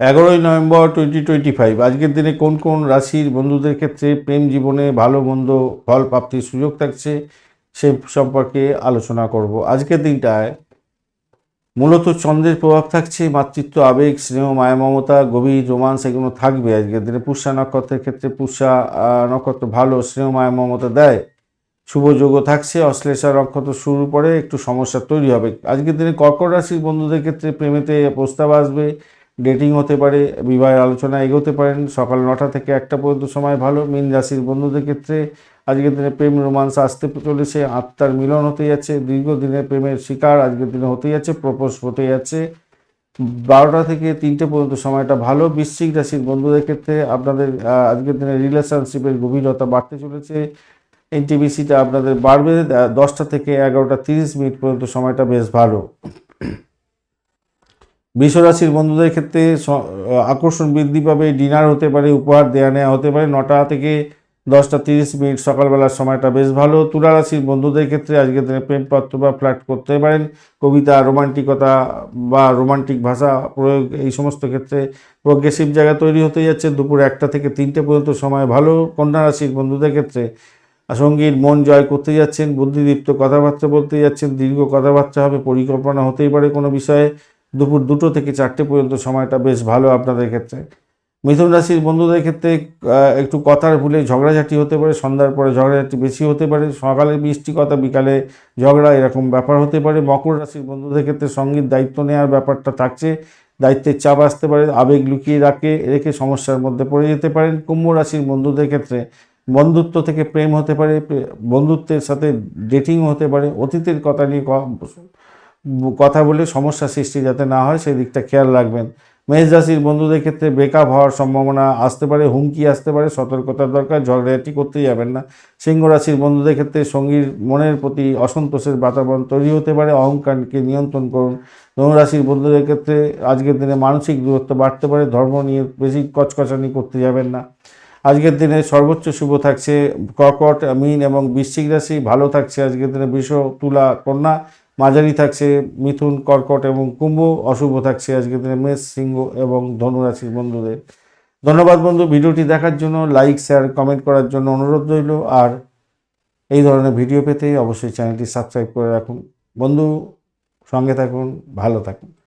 এগারোই November twenty twenty five আজকের দিনে কোন কোন রাশির বন্ধুদের ক্ষেত্রে প্রেম জীবনে ভালো মন্দ ফল প্রাপ্তির সুযোগ থাকছে সে সম্পর্কে আলোচনা করব। আজকের দিনটায় মূলত চন্দ্রের প্রভাব থাকছে মাতৃত্ব আবেগ স্নেহ মায়া মমতা গভীর রোমান্স এগুলো থাকবে আজকের দিনে। পুষ্যা নক্ষত্রের ক্ষেত্রে আহ, নক্ষত্র ভালো স্নেহ মায়া মমতা দেয়। শুভ যোগও থাকছে অশ্লেষা নক্ষত্র শুরু পরে একটু সমস্যা তৈরি হবে। আজকের দিনে কর্কট রাশির বন্ধুদের ক্ষেত্রে প্রেমেতে প্রস্তাব আসবে ডেটিং হতে পারে, বিবাহের আলোচনা এগোতে পারেন। সকাল নটা থেকে একটা পর্যন্ত সময় ভালো। মীন রাশির বন্ধুদের ক্ষেত্রে আজকের দিনে প্রেম রোমান্স আসতে চলেছে, আত্মার মিলন হতে যাচ্ছে, দীর্ঘদিনের প্রেমের শিকার আজকের দিনে হতে যাচ্ছে, প্রপোজ হতে যাচ্ছে। বারোটা থেকে তিনটে পর্যন্ত সময়টা ভালো। বৃশ্চিক রাশির বন্ধুদের ক্ষেত্রে আপনাদের আজকের দিনে রিলেশনশিপের গভীরতা বাড়তে চলেছে। এনটিবিসিটা আপনাদের বাড়বে। দশটা থেকে এগারোটা তিরিশ মিনিট পর্যন্ত সময়টা বেশ ভালো। বৃষরাশির বন্ধুদের ক্ষেত্রে আকর্ষণ বৃদ্ধি পাবে, ডিনার হতে পারে, উপহার দেওয়া নেওয়া হতে পারে, নটা থেকে দশটা তিরিশ মিনিট সকালবেলার সময়টা বেশ ভালো। তুলা রাশির বন্ধুদের ক্ষেত্রে আজকের দিনে প্রেমপত্র বা ফ্ল্যাট করতে পারেন। কবিতা, রোমান্টিকতা বা রোমান্টিক ভাষা প্রয়োগ, এই সমস্ত ক্ষেত্রে প্রগ্রেসিভ জায়গা তৈরি হতে যাচ্ছে। দুপুর একটা থেকে তিনটে পর্যন্ত সময় ভালো। কন্যা রাশির বন্ধুদের ক্ষেত্রে সঙ্গীর মন জয় করতে যাচ্ছেন, বুদ্ধিদীপ্ত কথাবার্তা বলতে যাচ্ছেন, দীর্ঘ কথাবার্তা হবে, পরিকল্পনা হতেই পারে কোনো বিষয়ে। দুপুর দুটো থেকে চারটে পর্যন্ত সময়টা বেশ ভালো আপনাদের ক্ষেত্রে। মিথুন রাশির বন্ধুদের ক্ষেত্রে একটু কথার ভুলে ঝগড়াঝাটি হতে পারে, সন্ধ্যার পরে ঝগড়াঝাটি বেশি হতে পারে, সকালে মিষ্টি কথা, বিকালে ঝগড়া এরকম ব্যাপার হতে পারে। মকর রাশির বন্ধুদের ক্ষেত্রে সংগীত দায়িত্ব নেওয়ার ব্যাপারটা থাকছে, দায়িত্বের চাপ আসতে পারে, আবেগ লুকিয়ে রাখে, রেখে সমস্যার মধ্যে পড়ে যেতে পারেন। কুম্ভ রাশির বন্ধুদের ক্ষেত্রে বন্ধুত্ব থেকে প্রেম হতে পারে বন্ধুত্বের সাথে ডেটিং হতে পারে, অতীতের কথা নিয়ে কথা বলে সমস্যা সৃষ্টি যাতে না হয়, সেই দিকটা খেয়াল রাখবেন। মেষ রাশির বন্ধুদের ক্ষেত্রে ব্রেকআপ হওয়ার সম্ভাবনা আসতে পারে, হুমকি আসতে পারে, সতর্কতার দরকার ঝগড়াটি করতেই যাবেন না। সিংহ রাশির বন্ধুদের ক্ষেত্রে সঙ্গীর মনের প্রতি অসন্তোষের বাতাবরণ তৈরি হতে পারে, অহংকারকে নিয়ন্ত্রণ করুন। ধনু রাশির বন্ধুদের ক্ষেত্রে আজকের দিনে মানসিক দূরত্ব বাড়তে পারে, ধর্ম নিয়ে বেশি কচকচানি করতে যাবেন না। আজকের দিনে সর্বোচ্চ শুভ থাকছে, কর্কট, মিন এবং বৃশ্চিক রাশি, ভালো থাকছে আজকের দিনে বৃষ, তুলা, কন্যা মাঝারি থাকছে, মিথুন, কর্কট এবং কুম্ভ, অশুভ থাকছে আজকের দিনে মেষ, সিংহ এবং ধনুরাশির বন্ধুদের। ধন্যবাদ বন্ধু, ভিডিওটি দেখার জন্য লাইক শেয়ার কমেন্ট করার জন্য অনুরোধ রইল। আর এই ধরনের ভিডিও পেতে অবশ্যই চ্যানেলটি সাবস্ক্রাইব করে রাখুন। বন্ধু, সঙ্গে থাকুন, ভালো থাকুন।